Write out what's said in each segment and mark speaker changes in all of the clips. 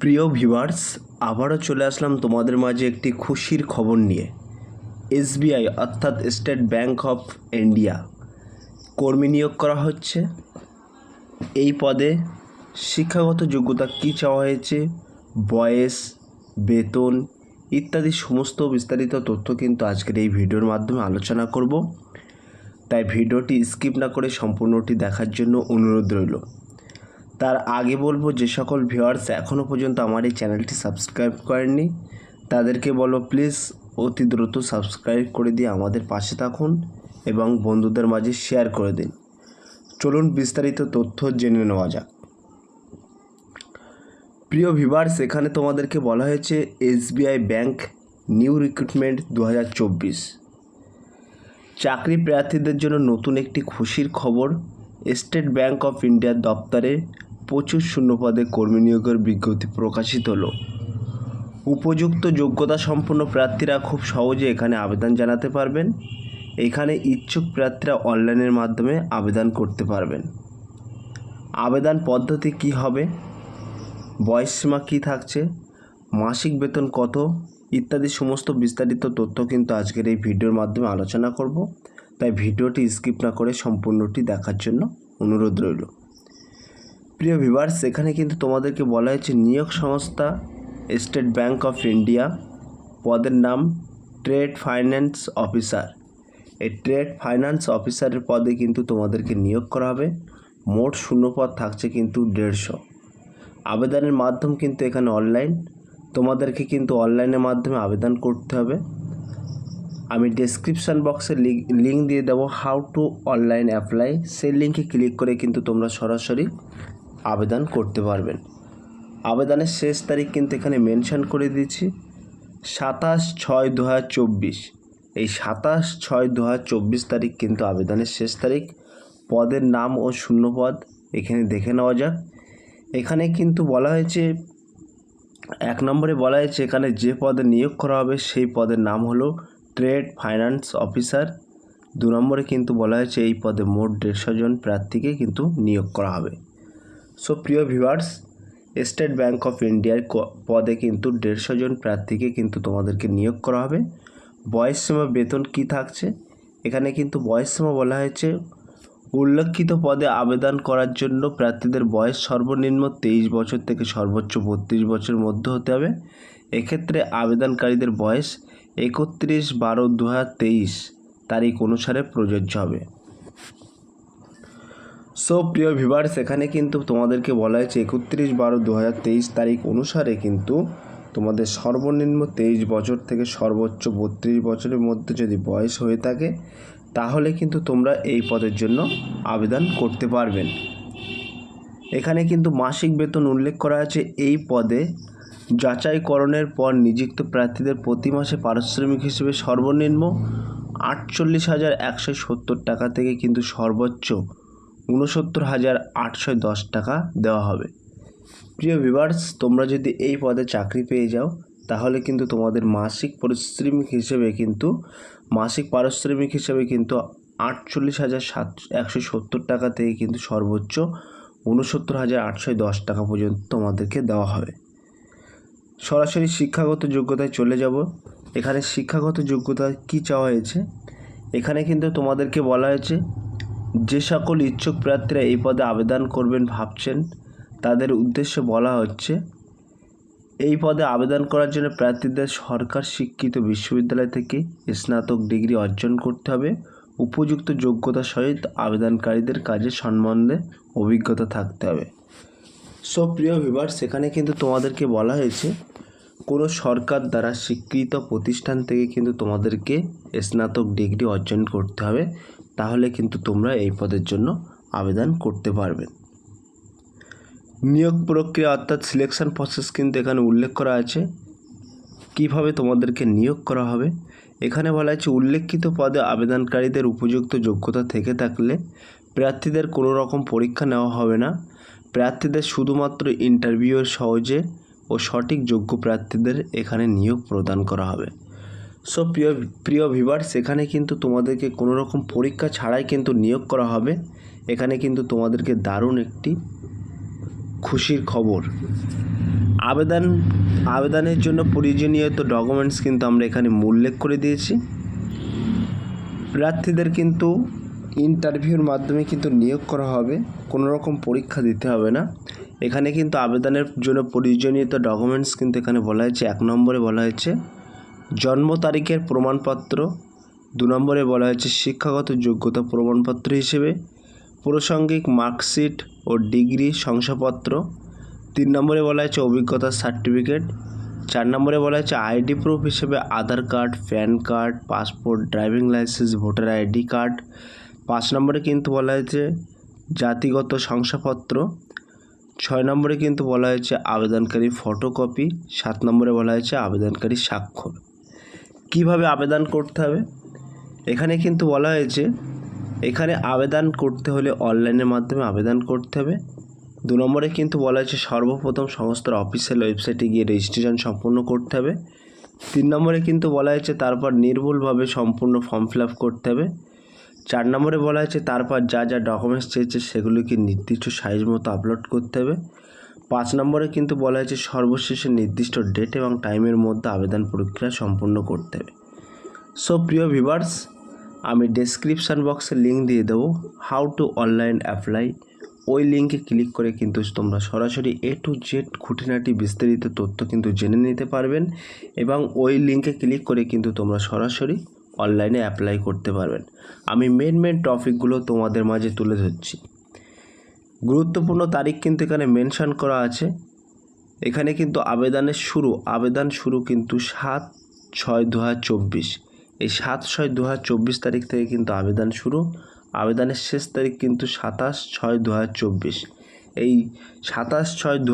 Speaker 1: প্রিয় ভিউয়ার্স, আবারও চলে আসলাম তোমাদের মাঝে একটি খুশির খবর নিয়ে। এসবিআই, অর্থাৎ স্টেট ব্যাংক অফ ইন্ডিয়া, কর্মী নিয়োগ করা হচ্ছে। এই পদে শিক্ষাগত যোগ্যতা কী চাওয়া হয়েছে, বয়স, বেতন ইত্যাদি সমস্ত বিস্তারিত তথ্য কিন্তু আজকের এই ভিডিওর মাধ্যমে আলোচনা করব। তাই ভিডিওটি স্কিপ না করে সম্পূর্ণটি দেখার জন্য অনুরোধ রইল। তার আগে বলব, যে সকল ভিউয়ার্স এখনও পর্যন্ত আমার এই চ্যানেলটি সাবস্ক্রাইব করেননি, তাদেরকে বলো প্লিজ অতি দ্রুত সাবস্ক্রাইব করে দিয়ে আমাদের পাশে থাকুন এবং বন্ধুদের মাঝে শেয়ার করে দিন। চলুন বিস্তারিত তথ্য জেনে নেওয়া যাক। প্রিয় ভিভার্স এখানে তোমাদেরকে বলা হয়েছে এসবিআই ব্যাংক নিউ রিক্রুটমেন্ট দু হাজার চব্বিশ। চাকরি প্রার্থীদের জন্য নতুন একটি খুশির খবর স্টেট ব্যাংক অফ ইন্ডিয়ার দপ্তরে প্রচুর শূন্যপদে কর্মী নিয়োগের বিজ্ঞপ্তি প্রকাশিত হলো। উপযুক্ত যোগ্যতা সম্পন্ন প্রার্থীরা খুব সহজে এখানে আবেদন জানাতে পারবেন। এখানে ইচ্ছুক প্রার্থীরা অনলাইনের মাধ্যমে আবেদন করতে পারবেন। আবেদন পদ্ধতি কি হবে? বয়সসীমা কী থাকছে? মাসিক বেতন কত? ইত্যাদি সমস্ত বিস্তারিত তথ্য কিন্তু আজকের এই ভিডিওর মাধ্যমে আলোচনা করব। তাই ভিডিওটি স্কিপ না করে সম্পূর্ণটি দেখার জন্য অনুরোধ রইল। প্রিয় ভিভার্স এখানে কিন্তু তোমাদেরকে বলা হয়েছে নিয়োগ সংস্থা স্টেট ব্যাংক অফ ইন্ডিয়া। পদের নাম ট্রেড ফাইন্যান্স অফিসার। এই ট্রেড ফাইন্যান্স অফিসারের পদে কিন্তু তোমাদেরকে নিয়োগ করা হবে। মোট শূন্যপদ থাকছে কিন্তু দেড়শো। আবেদনের মাধ্যম কিন্তু এখানে অনলাইন। তোমাদেরকে কিন্তু অনলাইনের মাধ্যমে আবেদন করতে হবে। আমি ডেসক্রিপশান বক্সে লিঙ্ক দিয়ে দেবো হাউ টু অনলাইন অ্যাপ্লাই সেই লিঙ্কে ক্লিক করে কিন্তু তোমরা সরাসরি আবেদন করতে পারবেন আবেদনের শেষ তারিখ কিন্তু এখানে মেনশন করে দিয়েছি। সাতাশ ছয় দু এই সাতাশ ছয় দু তারিখ কিন্তু আবেদনের শেষ তারিখ। পদের নাম ও শূন্যপদ এখানে দেখে নেওয়া যাক। এখানে কিন্তু বলা হয়েছে, এক নম্বরে বলা হয়েছে এখানে যে পদে নিয়োগ করা হবে সেই পদের নাম হলো ট্রেড ফাইন্যান্স অফিসার। দু নম্বরে কিন্তু বলা হয়েছে, এই পদে মোট দেড়শো জন প্রার্থীকে কিন্তু নিয়োগ করা হবে। সো, প্রিয় ভিউয়ার্স, স্টেট ব্যাংক অফ ইন্ডিয়ার পদে কিন্তু দেড়শো জন প্রার্থীকে কিন্তু তোমাদেরকে নিয়োগ করা হবে। বয়সসীমা বেতন কি থাকছে? এখানে কিন্তু বয়সসীমা বলা হয়েছে, উল্লেখিত পদে আবেদন করার জন্য প্রার্থীদের বয়স সর্বনিম্ন তেইশ বছর থেকে সর্বোচ্চ বত্রিশ বছরের মধ্যে হতে হবে। এক্ষেত্রে আবেদনকারীদের বয়স একত্রিশ বারো দু তেইশ তারিখ অনুসারে প্রযোজ্য হবে। সো প্রিয় ভিভার্স এখানে কিন্তু তোমাদেরকে বলা হয়েছে একত্রিশ বারো দু তেইশ তারিখ অনুসারে কিন্তু তোমাদের সর্বনিম্ন তেইশ বছর থেকে সর্বোচ্চ বত্রিশ বছরের মধ্যে যদি বয়স হয়ে থাকে, তাহলে কিন্তু তোমরা এই পদের জন্য আবেদন করতে পারবেন। এখানে কিন্তু মাসিক বেতন উল্লেখ করা আছে, এই পদে যাচাইকরণের পর নিযুক্ত প্রার্থীদের প্রতি মাসে পারিশ্রমিক হিসেবে সর্বনিম্ন আটচল্লিশ হাজার একশো সত্তর টাকা থেকে কিন্তু সর্বোচ্চ ঊনসত্তর হাজার আটশো দশ টাকা দেওয়া হবে। প্রিয় ভিভার্স তোমরা যদি এই পদে চাকরি পেয়ে যাও, তাহলে কিন্তু তোমাদের মাসিক পারিশ্রমিক হিসেবে কিন্তু, মাসিক পারিশ্রমিক হিসেবে কিন্তু আটচল্লিশ হাজার সাত একশো সত্তর টাকা থেকে কিন্তু সর্বোচ্চ উনসত্তর হাজার আটশো দশ টাকা পর্যন্ত তোমাদেরকে দেওয়া হবে। সরাসরি শিক্ষাগত যোগ্যতায় চলে যাব। এখানে শিক্ষাগত যোগ্যতা কী চাওয়া হয়েছে? এখানে কিন্তু তোমাদেরকে বলা হয়েছে, যে সকল ইচ্ছুক প্রার্থীরা এই পদে আবেদন করবেন ভাবছেন, তাদের উদ্দেশ্যে বলা হচ্ছে, এই পদে আবেদন করার জন্য প্রার্থীদের সরকার স্বীকৃত বিশ্ববিদ্যালয় থেকে স্নাতক ডিগ্রি অর্জন করতে হবে। উপযুক্ত যোগ্যতা সহিত আবেদনকারীদের কাজে সম্বন্ধে অভিজ্ঞতা থাকতে হবে। সো প্রিয় ভিভার সেখানে কিন্তু তোমাদেরকে বলা হয়েছে, কোনো সরকার দ্বারা স্বীকৃত প্রতিষ্ঠান থেকে কিন্তু তোমাদেরকে স্নাতক ডিগ্রি অর্জন করতে হবে, তাহলে কিন্তু তোমরা এই পদের জন্য আবেদন করতে পারবে। নিয়োগ প্রক্রিয়া অর্থাৎ সিলেকশন প্রসেস কিন্তু এখানে উল্লেখ করা আছে, কীভাবে তোমাদেরকে নিয়োগ করা হবে। এখানে বলা আছে, উল্লেখিত পদে আবেদনকারীদের উপযুক্ত যোগ্যতা থেকে থাকলে প্রার্থীদের কোনো রকম পরীক্ষা নেওয়া হবে না প্রার্থীদের শুধুমাত্র ইন্টারভিউয়ের সহজে ও সঠিক যোগ্য প্রার্থীদের এখানে নিয়োগ প্রদান করা হবে। সো প্রিয় প্রিয় ভিভার সেখানে কিন্তু তোমাদেরকে কোনো রকম পরীক্ষা ছাড়াই কিন্তু নিয়োগ করা হবে। এখানে কিন্তু তোমাদেরকে দারুণ একটি খুশির খবর। আবেদন, আবেদনের জন্য প্রয়োজনীয় তো ডকুমেন্টস কিন্তু আমরা এখানে উল্লেখ করে দিয়েছি। প্রার্থীদের কিন্তু ইন্টারভিউর মাধ্যমে কিন্তু নিয়োগ করা হবে। কোনো রকম পরীক্ষা দিতে হবে না। এখানে কিন্তু আবেদনের জন্য প্রয়োজনীয় ডকুমেন্টস কিন্তু এখানে বলা হয়েছে। এক নম্বরে বলা হয়েছে, জন্ম তারিখের প্রমাণপত্র। দু নম্বরে বলা হয়েছে, শিক্ষাগত যোগ্যতা প্রমাণপত্র হিসেবে। প্রসঙ্গিক মার্কশিট ও ডিগ্রি শংসাপত্র। তিন নম্বরে বলা হয়েছে অভিজ্ঞতার সার্টিফিকেট চার নম্বরে বলা হয়েছে, আইডি প্রুফ হিসেবে Aadhaar card, PAN card passport driving licence voter ID card পাঁচ নম্বরে কিন্তু বলা হয়েছে জাতিগত শংসাপত্র। ছয় নম্বরে কিন্তু বলা হয়েছে আবেদনকারী ফটোকপি সাত নম্বরে বলা হয়েছে আবেদনকারী স্বাক্ষর। কীভাবে আবেদন করতে হবে? এখানে কিন্তু বলা হয়েছে এখানে আবেদন করতে হলে অনলাইনের মাধ্যমে আবেদন করতে হবে। দু নম্বরে কিন্তু বলা হয়েছে সর্বপ্রথম সংস্থার অফিসিয়াল ওয়েবসাইটে গিয়ে রেজিস্ট্রেশন সম্পূর্ণ করতে হবে। তিন নম্বরে কিন্তু বলা হয়েছে তারপর নির্ভুলভাবে সম্পূর্ণ ফর্ম ফিল আপ করতে হবে। চার নম্বরে বলা হয়েছে, তারপর যা যা ডকুমেন্টস চেয়েছে সেগুলিকে নির্দিষ্ট সাইজ মতো আপলোড করতে হবে। পাঁচ নম্বরে কিন্তু বলা হয়েছে, সর্বশেষে নির্দিষ্ট ডেট এবং টাইমের মধ্যে আবেদন প্রক্রিয়া সম্পূর্ণ করতে হবে। সো প্রিয় ভিভার্স আমি ডেসক্রিপশান বক্সে লিঙ্ক দিয়ে দেবো হাউ টু অনলাইন অ্যাপ্লাই ওই লিঙ্কে ক্লিক করে কিন্তু তোমরা সরাসরি এ টু জেড খুঁটিনাটি বিস্তারিত তথ্য কিন্তু জেনে নিতে পারবেন এবং ওই লিঙ্কে ক্লিক করে কিন্তু তোমরা সরাসরি অনলাইনে অ্যাপ্লাই করতে পারবেন। আমি মেন মেন টপিকগুলো তোমাদের মাঝে তুলে ধরছি। গুরুত্বপূর্ণ তারিখ কিন্তু এখানে মেনশন করা আছে। এখানে কিন্তু আবেদনের শুরু, আবেদন শুরু কিন্তু সাত ছয় দু এই সাত ছয় দু তারিখ থেকে কিন্তু আবেদন শুরু। আবেদনের শেষ তারিখ কিন্তু সাতাশ ছয় দু এই সাতাশ ছয় দু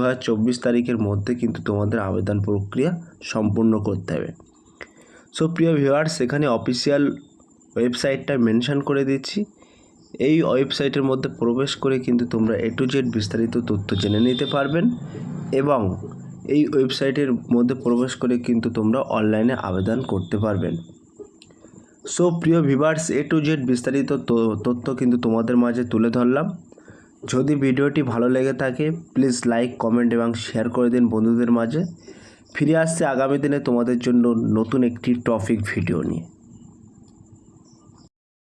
Speaker 1: তারিখের মধ্যে কিন্তু তোমাদের আবেদন প্রক্রিয়া সম্পূর্ণ করতে হবে। সো প্রিয় ভিউয়ার্স, এখানে অফিসিয়াল ওয়েবসাইটটা মেনশন করে দিচ্ছি। এই ওয়েবসাইটের মধ্যে প্রবেশ করে কিন্তু তোমরা এ টু জেড বিস্তারিত তথ্য জেনে নিতে পারবেন এবং এই ওয়েবসাইটের মধ্যে প্রবেশ করে কিন্তু তোমরা অনলাইনে আবেদন করতে পারবেন। সো প্রিয় ভিভার্স এ টু জেড বিস্তারিত তথ্য কিন্তু তোমাদের মাঝে তুলে ধরলাম। যদি ভিডিওটি ভালো লেগে থাকে প্লিজ লাইক কমেন্ট এবং শেয়ার করে দিন বন্ধুদের মাঝে। ফিরে আসছে আগামী দিনে তোমাদের জন্য নতুন একটি টপিক ভিডিও নিয়ে।